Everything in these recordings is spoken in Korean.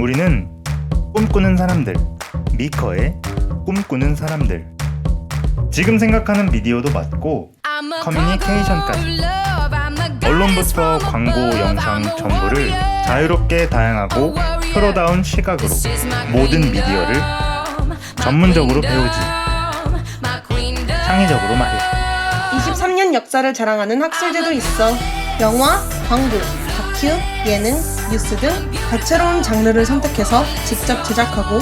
우리는 꿈꾸는 사람들, 미커의 꿈꾸는 사람들. 지금 생각하는 미디어도 맞고 커뮤니케이션까지. 언론부터 광고, 영상 전부를 자유롭게 다양하고 프로다운 시각으로 모든 미디어를 전문적으로 배우지. 창의적으로 말해. 23년 역사를 자랑하는 학술제도 있어. 영화, 광고, 다큐, 예능, 뉴스 등 다채로운 장르를 선택해서 직접 제작하고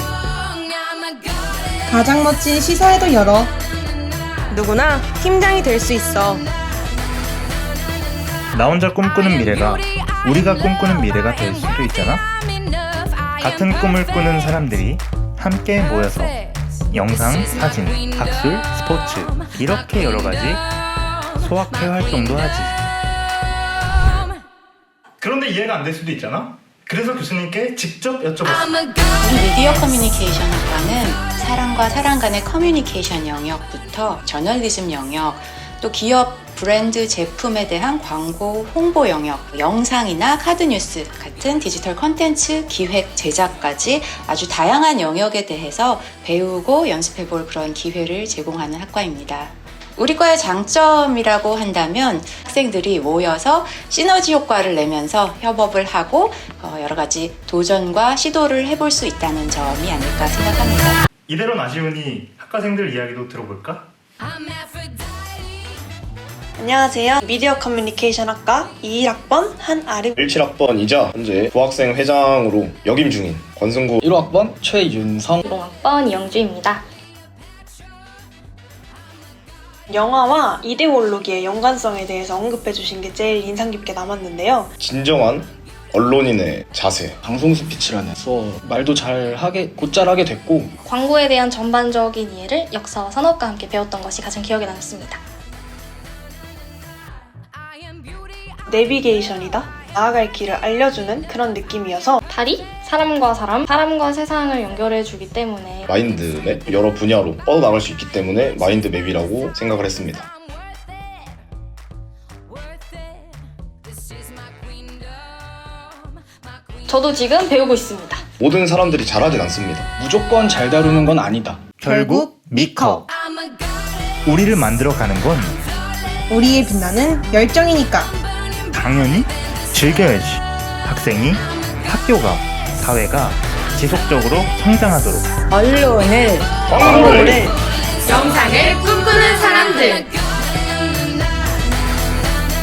가장 멋진 시사회도 열어. 누구나 팀장이 될 수 있어. 나 혼자 꿈꾸는 미래가 우리가 꿈꾸는 미래가 될 수도 있잖아. 같은 꿈을 꾸는 사람들이 함께 모여서 영상, 사진, 학술, 스포츠 이렇게 여러 가지 소확회 활동도 하지. 그런데 이해가 안 될 수도 있잖아. 그래서 교수님께 직접 여쭤봤어. 우리 미디어 커뮤니케이션 학과는 사람과 사람 간의 커뮤니케이션 영역부터 저널리즘 영역, 또 기업 브랜드 제품에 대한 광고 홍보 영역, 영상이나 카드 뉴스 같은 디지털 컨텐츠 기획 제작까지 아주 다양한 영역에 대해서 배우고 연습해 볼 그런 기회를 제공하는 학과입니다. 우리 과의 장점이라고 한다면 학생들이 모여서 시너지 효과를 내면서 협업을 하고 어, 여러 가지 도전과 시도를 해볼 수 있다는 점이 아닐까 생각합니다. 이대로는 아쉬우니 학과생들 이야기도 들어볼까? 안녕하세요. 미디어 커뮤니케이션 학과 21학번 한아름 17학번이자 현재 부학생 회장으로 역임 중인 권승구 1학번 최윤성 20학번 이영주입니다. 영화와 이데올로기의 연관성에 대해서 언급해 주신 게 제일 인상 깊게 남았는데요. 진정한 언론인의 자세 방송 스피치라는 수업 말도 잘 하게 곧잘 하게 됐고 광고에 대한 전반적인 이해를 역사와 산업과 함께 배웠던 것이 가장 기억에 남습니다. 내비게이션이다. 나아갈 길을 알려주는 그런 느낌이어서 달이 사람과 사람, 사람과 세상을 연결해주기 때문에 마인드맵 여러 분야로 뻗어나갈 수 있기 때문에 마인드맵이라고 생각을 했습니다. 저도 지금 배우고 있습니다. 모든 사람들이 잘하진 않습니다. 무조건 잘 다루는 건 아니다. 결국 미커. 우리를 만들어가는 건 우리의 빛나는 열정이니까. 당연히 즐겨야지. 학생이, 학교가, 사회가 지속적으로 성장하도록. 언론을 광고를 영상을 꿈꾸는 사람들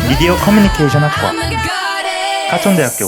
미디어 커뮤니케이션 학과 하천대학교